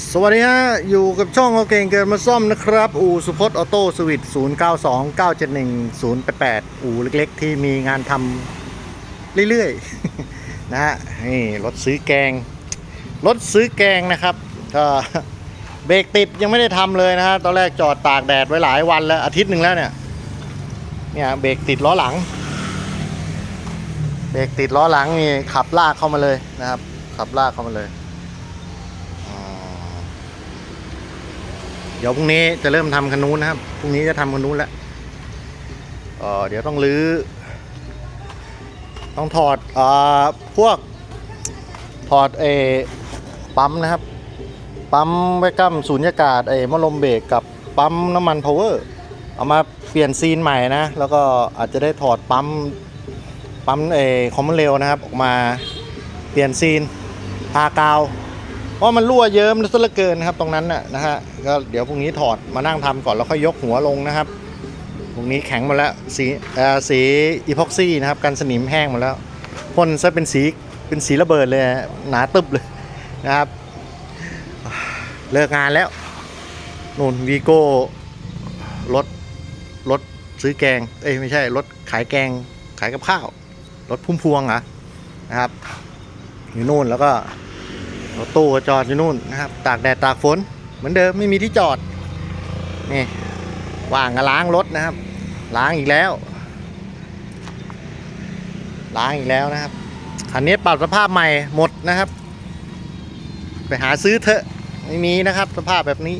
สวัสดีฮะ อยู่กับช่องโอเก่งเกิดมาซ่อมนะครับ อู่สุพจน์ออโต้สวิต0 9 2 9 7 1 0 8 8อู่เล็กๆ ที่มีงานทำเรื่อยๆ นะฮะ นี่รถซื้อแกง รถซื้อแกงนะครับ ก็เบรกติดยังไม่ได้ทำเลยนะฮะ ตอนแรกจอดตากแดดไว้หลายวันแล้ว อาทิตย์หนึ่งแล้วเนี่ย เนี่ยเบรกติดล้อหลัง เบรกติดล้อหลังนี่ขับลากเข้ามาเลยนะครับ ขับลากเข้ามาเลย อ๋อ เดี๋ยวพรุ่งนี้จะเริ่มทำคันนู้นนะครับ พรุ่งนี้จะทำคันนู้นแล้วเออเดี๋ยวต้องรื้อ ต้องถอดเอ่อพวกถอดเอปั๊มนะครับ ปั๊มไว้กั้มสูญญากาศเออมะลมเบรกกับปั๊มน้ำมันพาวเวอร์เอามาเปลี่ยนซีนใหม่นะ แล้วก็อาจจะได้ถอดปั๊มปั๊มเออคอมมอนเรลนะครับ ออกมาเปลี่ยนซีนทากาว เพราะมันรั่วเยิ้มซะเหลือเกินนะครับ ตรงนั้นน่ะนะฮะก็เดี๋ยวพรุ่งนี้ถอดมานั่งทำก่อนแล้วค่อยยกหัวลงนะครับพรุ่งนี้แข็งหมดแล้วสีเอ่อสีอีพ็อกซี่นะครับกันสนิมแห้งหมดแล้วพ่นซะเป็นสีเป็นสีระเบิดเลยหนาตึบเลยนะครับ เลิกงานแล้วนู่นวีโก้รถรถซื้อแกง เอ้ยไม่ใช่รถขายแกงขายกับข้าวรถพุ่มพวงเหรอนะครับอยู่นู่นแล้วก็ รถตู้ก็จอดอยู่นู่นนะครับ ตากแดดตากฝน เหมือนเดิมไม่มีที่จอด นี่ว่างก็ล้างรถนะครับ ล้างอีกแล้ว ล้างอีกแล้วนะครับคันนี้ปรับสภาพใหม่หมดนะครับ ไปหาซื้อเถอะไม่มีนะครับ สภาพแบบนี้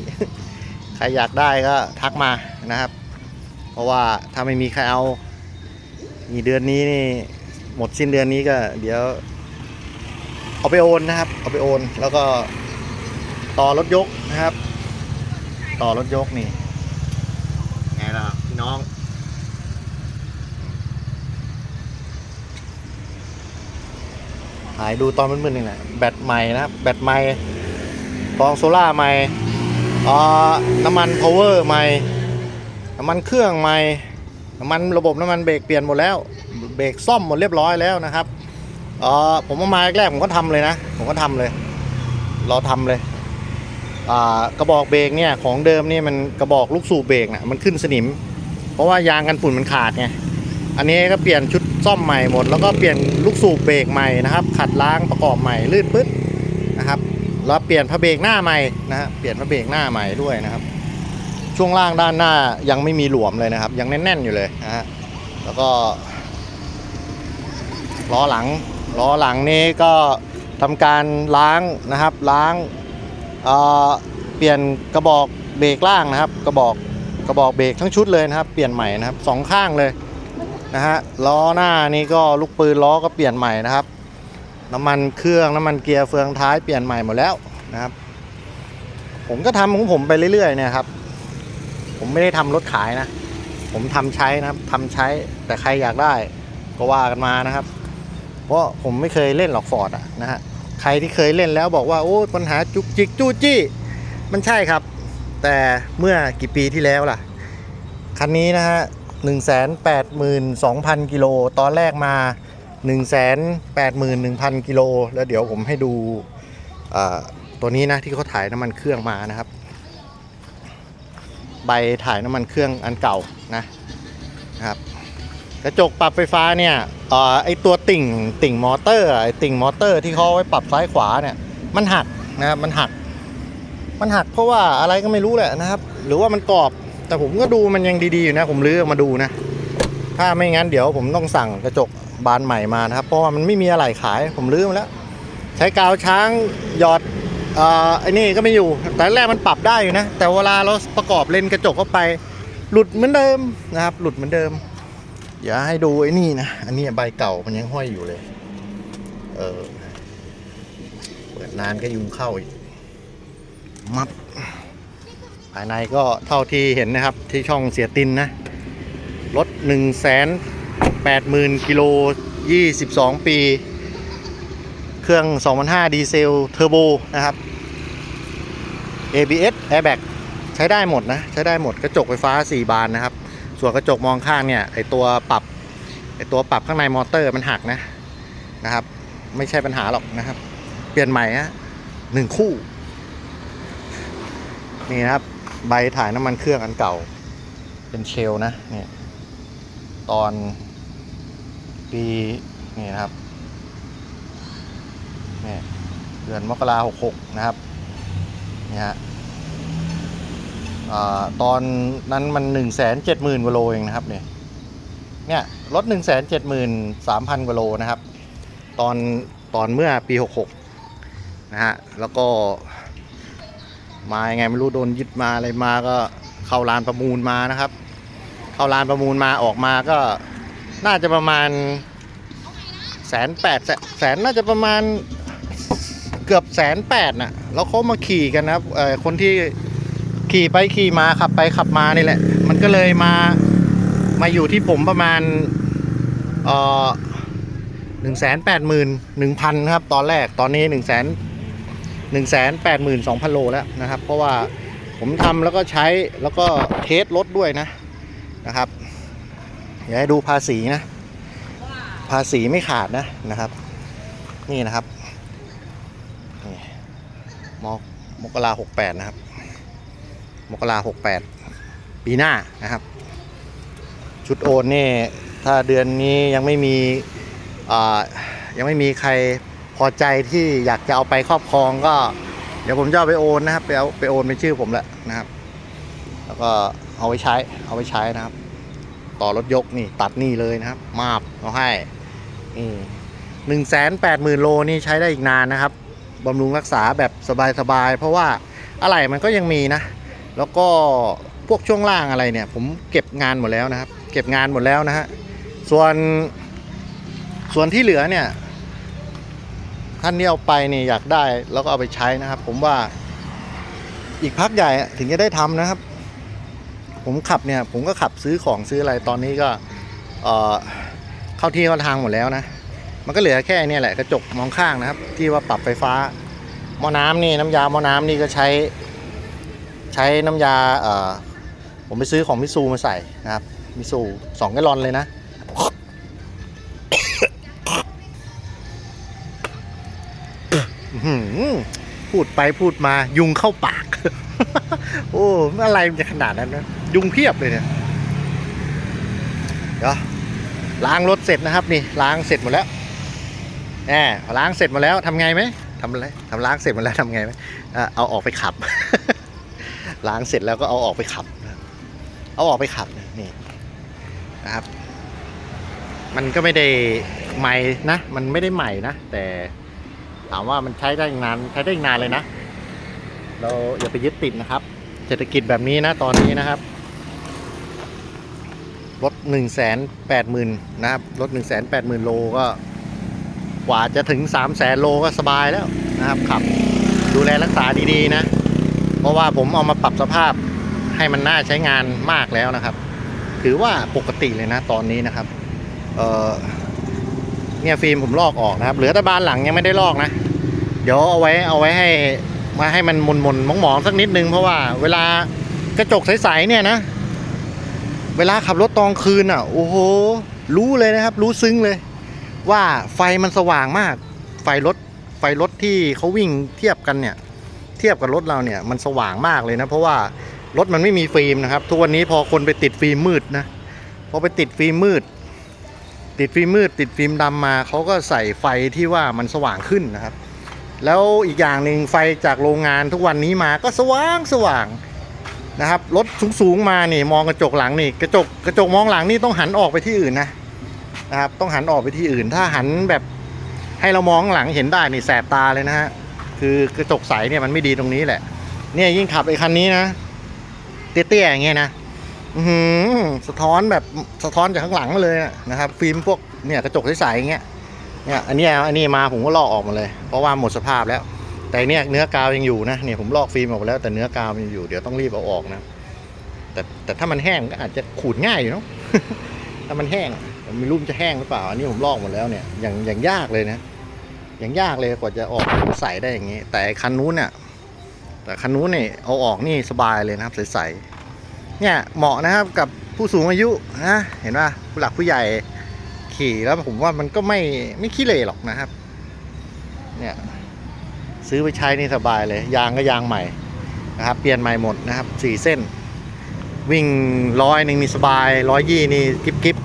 ใครอยากได้ก็ทักมานะครับ เพราะว่าถ้าไม่มีใครเอา มีเดือนนี้นี่หมดสิ้นเดือนนี้ก็เดี๋ยว เอาไปโอนนะครับ เอาไปโอน แล้วก็ต่อรถยกนะครับ ต่อรถยกนี่ไงล่ะพี่น้อง หายดูตอนมืดๆนี่แหละแบตใหม่นะครับ แบตใหม่กองโซล่าใหม่อ่าน้ำมันพาวเวอร์ใหม่ น้ำมันเครื่องใหม่ น้ำมันระบบน้ำมันเบรกเปลี่ยนหมดแล้ว เบรกซ่อมหมดเรียบร้อยแล้วนะครับ อ๋อผมเอามาแรกๆผมก็ทำเลยนะ ผมก็ทำเลย เราทำเลยอ่ากระบอกเบรกเนี่ยของเดิมเนี่ยมันกระบอกลูกสูบเบรกน่ะมันขึ้นสนิม เพราะว่ายางกันฝุ่นมันขาดไงอันนี้ก็เปลี่ยนชุดซ่อมใหม่หมด แล้วก็เปลี่ยนลูกสูบเบรกใหม่นะครับ ขัดล้างประกอบใหม่ลื่นปึ๊ดนะครับแล้วเปลี่ยนพระเบรกหน้าใหม่นะฮะเปลี่ยนพระเบรกหน้าใหม่ด้วยนะครับ ช่วงล่างด้านหน้ายังไม่มีหลวมเลยนะครับ ยังแน่นๆอยู่เลยนะฮะแล้วก็ล้อหลัง ล้อหลังนี้ก็ทำการล้างนะครับล้างเเปลี่ยนกระบอกเบรกล่างนะครับ กระบอกกระบอกเบรกทั้งชุดเลยนะครับ เปลี่ยนใหม่นะครับสองข้างเลยนะฮะล้อหน้านี่ก็ลูกปืนล้อก็เปลี่ยนใหม่นะครับ น้ำมันเครื่องน้ำมันเกียร์เฟืองท้ายเปลี่ยนใหม่หมดแล้วนะครับ ผมก็ทำของผมไปเรื่อยๆเนี่ยครับ ผมไม่ได้ทำรถขายนะ ผมทำใช้นะครับทำใช้แต่ใครอยากได้ก็ว่ากันมานะครับ เพราะผมไม่เคยเล่นหรอกฟอร์ดอะนะฮะใครที่เคยเล่นแล้วบอกว่าโอ้ปัญหาจุกจิกจู้จี้ มันใช่ครับ แต่เมื่อกี่ปีที่แล้วล่ะ คันนี้นะฮะหนึ่งแสนแปดหมื่นสองพันกิโล ตอนแรกมาหนึ่งแสนแปดหมื่นหนึ่งพันกิโล แล้วเดี๋ยวผมให้ดูตัวนี้นะที่เขาถ่ายน้ำมันเครื่องมานะครับ ใบถ่ายน้ำมันเครื่องอันเก่านะ กระจกปรับไฟฟ้าเนี่ยอไอตัวติ่งติ่งมอเตอร์ไอติ่งมอเตอร์ที่เขาไว้ปรับซ้ายขวาเนี่ยมันหักนะครับมันหัก มันหักเพราะว่าอะไรก็ไม่รู้แหละนะครับ หรือว่ามันกรอบแต่ผมก็ดูมันยังดีๆอยู่นะผมลื้อมาดูนะ ถ้าไม่งั้นเดี๋ยวผมต้องสั่งกระจกบานใหม่มานะครับ เพราะว่ามันไม่มีอะไรขายผมลื้อมาแล้ว ใช้กาวช้างหยอดอ่อไอ้นี่ก็ไม่อยู่แต่แรกมันปรับได้อยู่นะแต่เวลาเราประกอบเลนกระจกเข้าไป หลุดเหมือนเดิมนะครับ หลุดเหมือนเดิม เดี๋ยวให้ดูไอ้นี่นะ อันนี้ใบเก่ามันยังห้อยอยู่เลย เออ เปิดนานก็ยุงเข้าอีก มับภายในก็เท่าที่เห็นนะครับ ที่ช่องเสียตินนะ รถ1 8 0 0 0 0กิโล 22 ปี เครื่อง 2005 ดีเซลเทอร์โบนะครับ ABS Airbag ใช้ได้หมดนะ ใช้ได้หมดกระจกไฟฟ้า 4 บานนะครับ ส่วนกระจกมองข้างเนี่ยไอตัวปรับไอตัวปรับข้างในมอเตอร์มันหักนะนะครับ ไม่ใช่ปัญหาหรอกนะครับ เปลี่ยนใหม่ฮะหนึ่งคู่ นี่นะครับ ใบถ่ายน้ำมันเครื่องอันเก่า เป็นเชลนะเนี่ยตอนปีนี่นะครับเนี่ยเดือนมกราหกหกนะครับนี่ฮะ ตอนนั้นมันหนึ่งแสนเจ็ดหมื่นกว่าโลเองนะครับเนี่ยเนี่ยรถหนึ่งแสนเจ็ดหมื่นสามพันกว่าโลนะครับ ตอนตอนเมื่อปีหกหกนะฮะ แล้วก็ มายังไงไม่รู้โดนยึดมาอะไรมาก็เข้าลานประมูลมานะครับ เข้าลานประมูลมาออกมาก็น่าจะประมาณแสนแปดแสนน่าจะประมาณเกือบแสนแปดน่ะแล้วเขามาขี่กันนะครับคนที่ ขี่ไปขี่มาขับไปขับมานี่แหละ มันก็เลยมามาอยู่ที่ผมประมาณเอ่อหนึ่งแสนแปดหมื่นหนึ่งพันครับ ตอนแรกตอนนี้หนึ่งแสน1 8 2 0 0 0โลแล้วนะครับ เพราะว่าผมทำแล้วก็ใช้แล้วก็เทสรถด้วยนะนะครับอยากให้ดูภาษีนะ ภาษีไม่ขาดนะนะครับ นี่นะครับนี่มกมกราหกแปดนะครับ มกราหกแปดปีหน้านะครับ ชุดโอนนี่ถ้าเดือนนี้ยังไม่มียังไม่มีใครพอใจที่อยากจะเอาไปครอบครองก็ เดี๋ยวผมจะเอาไปโอนนะครับ ไปเอาไปโอนเป็นชื่อผมแหละนะครับ แล้วก็เอาไว้ใช้เอาไว้ใช้นะครับ ต่อรถยกนี่ตัดนี่เลยนะครับ มาบเอาให้นี่หนึ่งแสนแปดหมื่นโลนี่ใช้ได้อีกนานนะครับบำรุงรักษาแบบสบายๆเพราะว่าอะไรมันก็ยังมีนะ แล้วก็พวกช่วงล่างอะไรเนี่ย ผมเก็บงานหมดแล้วนะครับ เก็บงานหมดแล้วนะฮะส่วนส่วนที่เหลือเนี่ยท่านที่เอาไปนี่อยากได้แล้วก็เอาไปใช้นะครับ ผมว่าอีกพักใหญ่ถึงจะได้ทำนะครับ ผมขับเนี่ย ผมก็ขับซื้อของซื้ออะไรตอนนี้ก็เออเข้าที่เข้าทางหมดแล้วนะ มันก็เหลือแค่เนี่ยแหละกระจกมองข้างนะครับ ที่ว่าปรับไฟฟ้าหม้อน้ำนี่น้ำยาหม้อน้ำนี่ก็ใช้ ใช้น้ำยาเออผมไปซื้อของมิซูมาใส่นะครับมิซูสองแกลลอนเลยนะพูดไปพูดมายุงเข้าปาก โอ้อะไรมันจะขนาดนั้นนะยุงเพียบเลยเนี่ยเดี๋ยวล้างรถเสร็จนะครับนี่ล้างเสร็จหมดแล้วแหมล้างเสร็จหมดแล้วทำไงไหมทำอะไรทำล้างเสร็จหมดแล้วทำไงไหมเอาออกไปขับ ล้างเสร็จแล้วก็เอาออกไปขับนะเอาออกไปขับนะนี่นะครับ มันก็ไม่ได้ใหม่นะ มันไม่ได้ใหม่นะ แต่ถามว่ามันใช้ได้นานใช้ได้นานเลยนะ เราอย่าไปยึดติดนะครับ เศรษฐกิจแบบนี้นะตอนนี้นะครับรถหนึ่งแสนแปดหมื่นนะครับรถหนึ่งแสนแปดหมื่นโลก็กว่าจะถึงสามแสนโลก็สบายแล้วนะครับขับ ดูแลรักษาดี ๆ นะ เพราะว่าผมเอามาปรับสภาพให้มันน่าใช้งานมากแล้วนะครับ ถือว่าปกติเลยนะตอนนี้นะครับ เออเนี่ยฟิล์มผมลอกออกนะครับ เหลือแต่บานหลังยังไม่ได้ลอกนะ เดี๋ยวเอาไว้เอาไว้ให้มาให้มันมนมนๆหมองๆสักนิดนึงเพราะว่าเวลากระจกใสๆเนี่ยนะ เวลาขับรถตอนคืนอะ โอ้โห รู้เลยนะครับ รู้ซึ้งเลย ว่าไฟมันสว่างมาก ไฟรถไฟรถที่เขาวิ่งเทียบกันเนี่ย ทียบกับรถเราเนี่ยมันสว่างมากเลยนะ เพราะว่ารถมันไม่มีฟิล์มนะครับ ทุกวันนี้พอคนไปติดฟิล์มมืดนะพอไปติดฟิล์มมืด ติดฟิล์มมืด ติดฟิล์มดำมาเขาก็ใส่ไฟที่ว่ามันสว่างขึ้นนะครับ แล้วอีกอย่างหนึ่งไฟจากโรงงานทุกวันนี้มาก็สว่างสว่างนะครับรถสูงๆมานี่มองกระจกหลังนี่กระจกกระจกมองหลังนี่ต้องหันออกไปที่อื่นนะนะครับต้องหันออกไปที่อื่น ถ้าหันแบบให้เรามองข้างหลังเห็นได้นี่แสบตาเลยนะฮะ คือกระจกใสเนี่ยมันไม่ดีตรงนี้แหละ เนี่ยยิ่งขับไอ้คันนี้นะเตี้ยๆอย่างเงี้ยนะอือหือสะท้อนแบบสะท้อนจากข้างหลังมาเลยนะครับ ฟิล์มพวกเนี่ยกระจกใสๆอย่างเงี้ยเนี่ยอันนี้อันนี้มาผมก็ลอกออกมาเลย เพราะว่าหมดสภาพแล้ว แต่เนี่ยเนื้อกาวยังอยู่นะเนี่ยผมลอกฟิล์มออกไปแล้วแต่เนื้อกาวยังอยู่เดี๋ยวต้องรีบเอาออกนะแต่แต่ถ้ามันแห้งก็อาจจะขูดง่ายอยู่เนาะถ้ามันแห้งมไม่รู้มันจะแห้งหรือเปล่า อันนี้ผมลอกหมดแล้วเนี่ยอย่างอย่างยากเลยนะ อย่างยากเลยกว่าจะออกใส่ได้อย่างงี้ แต่คันนู้นเนี่ยแต่คันนู้นเนี่ยเอาออกนี่สบายเลยนะครับใสๆเนี่ยเหมาะนะครับกับผู้สูงอายุนะเห็นป่ะผู้หลักผู้ใหญ่ขี่แล้วผมว่ามันก็ไม่ไม่ขี้เหร่หรอกนะครับ เนี่ยซื้อไปใช้นี่สบายเลย ยางก็ยางใหม่นะครับ เปลี่ยนใหม่หมดนะครับสี่เส้น วิ่งร้อยหนึ่งนี่สบายร้อยยี่นี่กิ๊บกิบ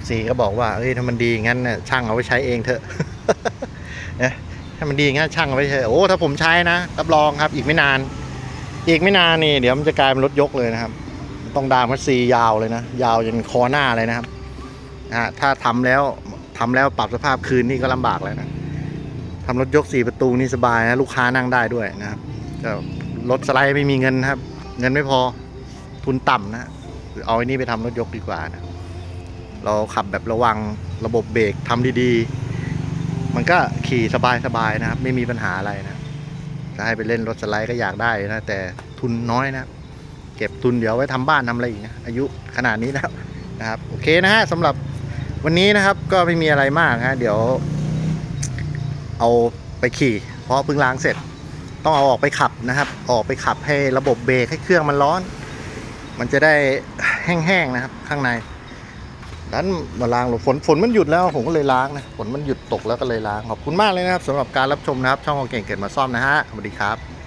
เอฟซีก็บอกว่าเอ้ยถ้ามันดีงั้นน่ะช่างเอาไว้ใช้เองเถอะนะถ้ามันดีงั้นช่างเอาไว้เถอะโอ้ถ้าผมใช้นะรับรองครับอีกไม่นาน อีกไม่นานนี่เดี๋ยวมันจะกลายเป็นรถยกเลยนะครับ ต้องดามคัสซียาวเลยนะ ยาวจนคอหน้าเลยนะครับฮะถ้าทำแล้วทำแล้วปรับสภาพคืนนี่ก็ลำบากเลยนะทำรถยกสี่ประตูนี่สบายนะลูกค้านั่งได้ด้วยนะครับก็รถสไลด์ไม่มีเงินครับ เงินไม่พอทุนต่ำนะเอาไอ้นี่ไปทำรถยกดีกว่านะ เราขับแบบระวังระบบเบรกทำดีๆ มันก็ขี่สบายๆนะครับ ไม่มีปัญหาอะไรนะจะให้ไปเล่นรถสไลด์ก็อยากได้นะ แต่ทุนน้อยนะ เก็บทุนเดี๋ยวไว้ทำบ้านทำอะไรอีกนะ อายุขนาดนี้แล้วนะครับ โอเคนะฮะสำหรับวันนี้นะครับก็ไม่มีอะไรมากฮะเดี๋ยว เอาไปขี่ เพราะเพิ่งล้างเสร็จ ต้องเอาออกไปขับนะครับ ออกไปขับให้ระบบเบรกให้เครื่องมันร้อน มันจะได้แห้งๆนะครับ ข้างใน นั้นมาล้างหรอฝนฝนมันหยุดแล้วผมก็เลยล้างนะฝนมันหยุดตกแล้วก็เลยล้างขอบคุณมากเลยนะครับสำหรับการรับชมนะครับ ช่องของเก่งเกิดมาซ่อมนะฮะสวัสดีครับ